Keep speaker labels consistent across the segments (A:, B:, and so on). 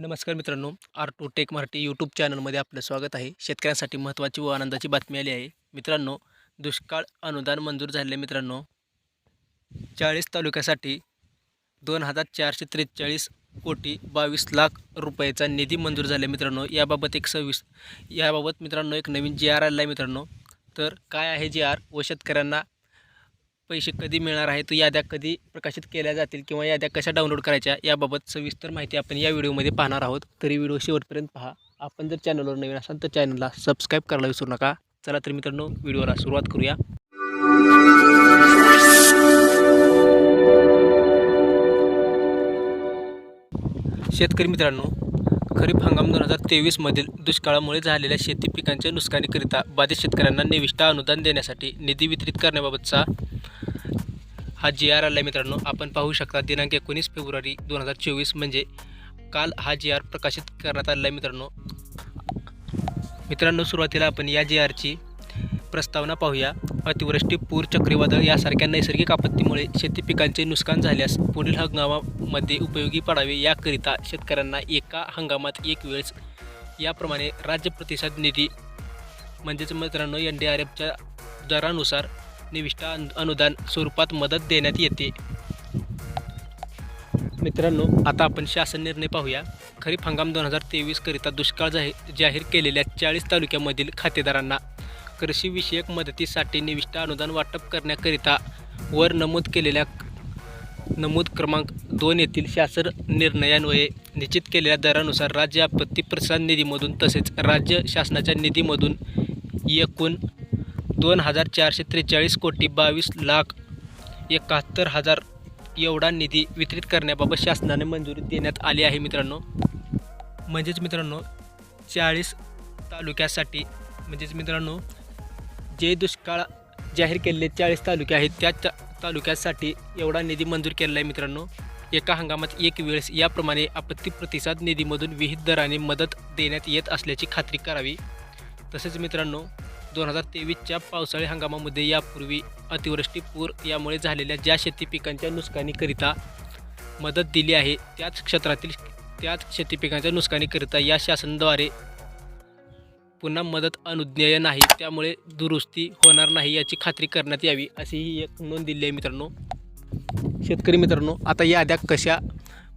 A: नमस्कार मित्रांनो R two tech Marathi YouTube चॅनलमध्ये आपलं स्वागत आहे. शेतकऱ्यांसाठी महत्त्वाची व आनंदाची बातमी आली आहे. मित्रांनो दुष्काळ अनुदान मंजूर झाले मित्रांनो चाळीस तालुक्यासाठी दोन हजार चारशे त्रेचाळीस कोटी बावीस लाख रुपयाचा निधी मंजूर झाला मित्रांनो. याबाबत एक सव्वीस याबाबत मित्रांनो एक नवीन जी आर आलेला आहे मित्रांनो. तर काय आहे जी आर व शेतकऱ्यांना पैसे कधी मिळणार आहे तो याद्या कधी प्रकाशित केल्या जातील किंवा याद्या कशा डाउनलोड करायच्या याबाबत सविस्तर माहिती आपण या व्हिडिओमध्ये पाहणार आहोत. तरी व्हिडिओ शेवटपर्यंत पहा. आपण जर चॅनलवर नवीन असाल तर चॅनलला सबस्क्राईब करायला विसरू नका. चला तर मित्रांनो व्हिडिओला सुरुवात करूया. शेतकरी मित्रांनो खरीप हंगाम दोन हजार तेवीसमधील दुष्काळामुळे झालेल्या शेती पिकांच्या नुकसानीकरिता बाधित शेतकऱ्यांना निविष्ठा अनुदान देण्यासाठी निधी वितरित करण्याबाबतचा हा जी आर आला आहे मित्रांनो. आपण पाहू शकता दिनांक एकोणीस फेब्रुवारी दोन हजार चोवीस म्हणजे काल हा जी आर प्रकाशित करण्यात आलेला आहे मित्रांनो. मित्रांनो सुरुवातीला आपण या जी आरची प्रस्तावना पाहूया. अतिवृष्टी पूर चक्रीवादळ यासारख्या नैसर्गिक आपत्तीमुळे शेती पिकांचे नुकसान झाल्यास पुढील हंगामामध्ये उपयोगी पडावे याकरिता शेतकऱ्यांना एका हंगामात एक वेळेस याप्रमाणे राज्य प्रतिसाद निधी म्हणजेच मित्रांनो एन डी आर एफच्या दरानुसार निविष्ठा अनु- अनुदान स्वरूपात मदत देण्यात येते. मित्रांनो आता आपण शासन निर्णय पाहूया. खरीप हंगाम दोन हजार तेवीसकरिता दुष्काळ जाहीर जाहीर केलेल्या चाळीस तालुक्यामधील खातेदारांना कृषीविषयक मदतीसाठी निविष्ठा अनुदान वाटप करण्याकरिता वर नमूद केलेल्या नमूद क्रमांक दोन येथील शासन निर्णयान्वये निश्चित केलेल्या दरानुसार राज्य आपत्ती प्रसाद निधीमधून तसेच राज्य शासनाच्या निधीमधून एकूण दोन हजार चारशे त्रेचाळीस कोटी बावीस लाख एकाहत्तर हजार एवढा निधी वितरित करण्याबाबत शासनाने मंजुरी देण्यात आली आहे मित्रांनो. म्हणजेच मित्रांनो चाळीस तालुक्यासाठी म्हणजेच मित्रांनो जे दुष्काळ जाहीर केलेले चाळीस तालुके आहेत त्या तालुक्यासाठी एवढा निधी मंजूर केलेला आहे मित्रांनो. एका हंगामात एक वेळेस याप्रमाणे आपत्ती प्रतिसाद निधीमधून विहित दराने मदत देण्यात येत असल्याची खात्री करावी. तसेच मित्रांनो दोन हजार तेवीसच्या पावसाळी हंगामामध्ये यापूर्वी अतिवृष्टी पूर यामुळे झालेल्या ज्या शेती पिकांच्या नुकसानीकरिता मदत दिली आहे त्याच क्षेत्रातील त्याच शेती पिकांच्या नुकसानीकरिता या शासनाद्वारे पुन्हा मदत अनुज्ञेय नाही त्यामुळे दुरुस्ती होणार नाही याची खात्री करण्यात यावी अशी ही एक नोंद दिली आहे मित्रांनो. शेतकरी मित्रांनो आता याद्या कशा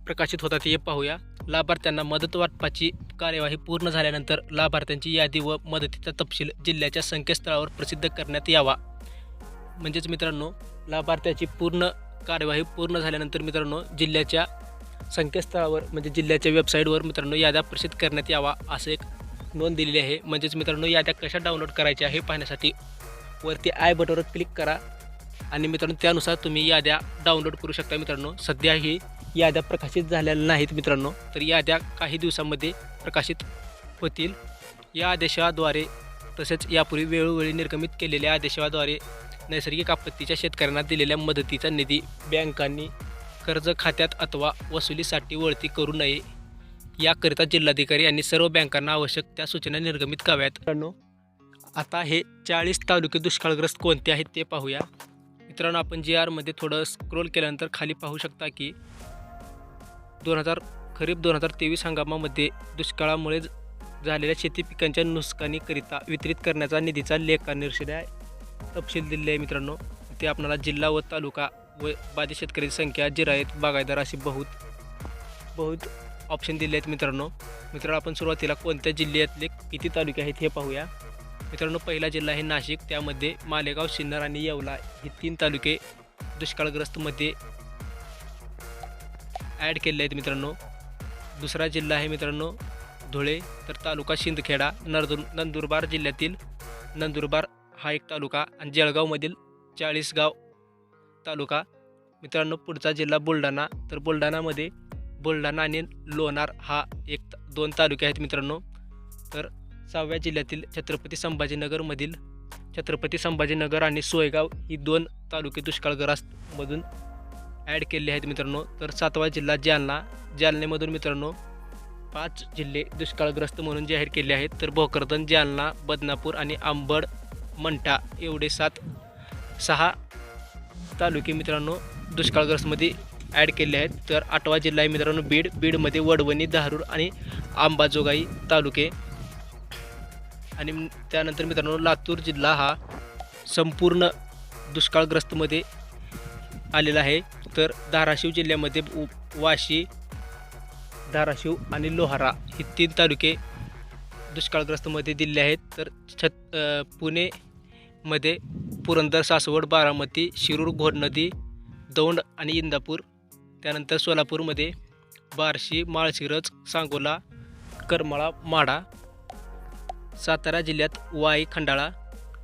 A: प्रकाशित होतात हे पाहूया. लाभार्थ्यांना मदत वाटपाची कार्यवाही पूर्ण झाल्यानंतर लाभार्थ्यांची यादी व मदतीचा तपशील जिल्ह्याच्या संकेतस्थळावर प्रसिद्ध करण्यात यावा. म्हणजेच मित्रांनो लाभार्थ्याची पूर्ण कार्यवाही पूर्ण झाल्यानंतर मित्रांनो जिल्ह्याच्या संकेतस्थळावर म्हणजे जिल्ह्याच्या वेबसाईटवर मित्रांनो याद्या प्रसिद्ध करण्यात यावा असं एक नोंद दिलेली आहे. म्हणजेच मित्रांनो याद्या कशा डाउनलोड करायच्या हे पाहण्यासाठी वरती आय बटनवर क्लिक करा आणि मित्रांनो त्यानुसार तुम्ही याद्या डाउनलोड करू शकता मित्रांनो. सध्या ही याद्या प्रकाशित झालेल्या नाहीत मित्रांनो. तर याद्या काही दिवसांमध्ये प्रकाशित होतील. या आदेशाद्वारे तसेच यापूर्वी वेळोवेळी निर्गमित केलेल्या आदेशाद्वारे नैसर्गिक आपत्तीच्या शेतकऱ्यांना दिलेल्या मदतीचा निधी बँकांनी कर्ज खात्यात अथवा वसुलीसाठी वळती करू नये. याकरिता जिल्हाधिकारी यांनी सर्व बँकांना आवश्यक त्या सूचना निर्गमित कराव्यात. मित्रांनो आता हे चाळीस तालुके दुष्काळग्रस्त कोणते आहेत ते पाहूया. मित्रांनो आपण जी आरमध्ये थोडं स्क्रोल केल्यानंतर खाली पाहू शकता की दोन हजार खरीप दोन हजार तेवीस हंगामामध्ये दुष्काळामुळे झालेल्या शेती पिकांच्या नुकसानीकरिता वितरित करण्याचा निधीचा लेखानिर्षय तपशील दिलेले आहे मित्रांनो. ते आपल्याला जिल्हा व तालुका व बाधित शेतकऱ्यांची संख्या जिरायत बागायदार अशी बहुत बहुत ऑप्शन दिले आहेत मित्रांनो. मित्रांनो आपण सुरुवातीला कोणत्या जिल्ह्यातले किती तालुके आहेत हे पाहूया. मित्रांनो पहिला जिल्हा आहे नाशिक. त्यामध्ये मालेगाव सिन्नर आणि येवला हे तीन तालुके दुष्काळग्रस्तमध्ये ॲड केले आहेत मित्रांनो. दुसरा जिल्हा आहे मित्रांनो धुळे. तर तालुका शिंदखेडा नरदुर नंदुरबार जिल्ह्यातील नंदुरबार हा एक तालुका आणि जळगावमधील चाळीसगाव तालुका. मित्रांनो पुढचा जिल्हा बुलढाणा. तर बुलढाणामध्ये बुलढाणा आणि लोणार हा एक त- दोन तालुके आहेत मित्रांनो. तर सहाव्या जिल्ह्यातील छत्रपती संभाजीनगरमधील छत्रपती संभाजीनगर आणि सोयगाव ही दोन तालुके दुष्काळग्रस्तमधून ॲड केले आहेत मित्रांनो. तर सातवा जिल्हा जालना. जालन्यामधून मित्रांनो पाच जिल्हे दुष्काळग्रस्त म्हणून जाहीर केले आहेत. तर भोकरदन जालना बदनापूर आणि आंबड मंठा एवढे सात सहा तालुके मित्रांनो दुष्काळग्रस्तमध्ये ॲड केले आहेत. तर आठवा जिल्हा आहे मित्रांनो बीड. बीडमध्ये वडवणी धारूर आणि आंबाजोगाई तालुके. आणि त्यानंतर मित्रांनो लातूर जिल्हा हा संपूर्ण दुष्काळग्रस्तमध्ये आलेला आहे. तर धाराशिव जिल्ह्यामध्ये वाशी धाराशिव आणि लोहारा ही तीन तालुके दुष्काळग्रस्तमध्ये दिले आहेत. तर छत पुणेमध्ये पुरंदर सासवड बारामती शिरूर घोडनदी दौंड आणि इंदापूर त्यानंतर सोलापूरमध्ये बार्शी माळशिरज सांगोला करमाळा माढा सातारा जिल्ह्यात वाई खंडाळा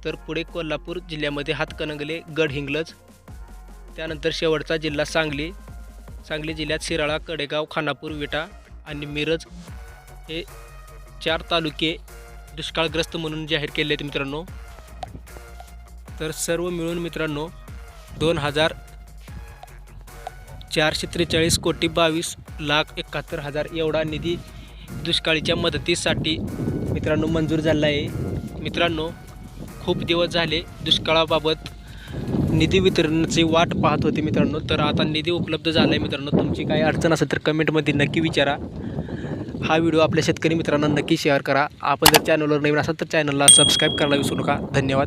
A: तर पुढे कोल्हापूर जिल्ह्यामध्ये हातकणंगले गडहिंग्लज त्यानंतर शेवटचा जिल्हा सांगली. सांगली जिल्ह्यात शिराळा कडेगाव खानापूर विटा आणि मिरज हे चार तालुके दुष्काळग्रस्त म्हणून जाहीर केले आहेत मित्रांनो. तर सर्व मिळून मित्रांनो दोन हजार चारशे त्रेचाळीस कोटी बावीस लाख एकाहत्तर हजार एवढा निधी दुष्काळीच्या मदतीसाठी मित्रांनो मंजूर झाला आहे. मित्रांनो खूप दिवस झाले दुष्काळाबाबत निधी वितरणाची वाट पाहत होते मित्रांनो. तर आता निधी उपलब्ध झाला आहे मित्रांनो. तुमची काही अडचण असेल तर कमेंटमध्ये नक्की विचारा. हा व्हिडिओ आपल्या शेतकरी मित्रांना नक्की शेअर करा. आपण जर चॅनलवर नवीन असाल तर चॅनलला सबस्क्राईब करायला विसरू नका. धन्यवाद.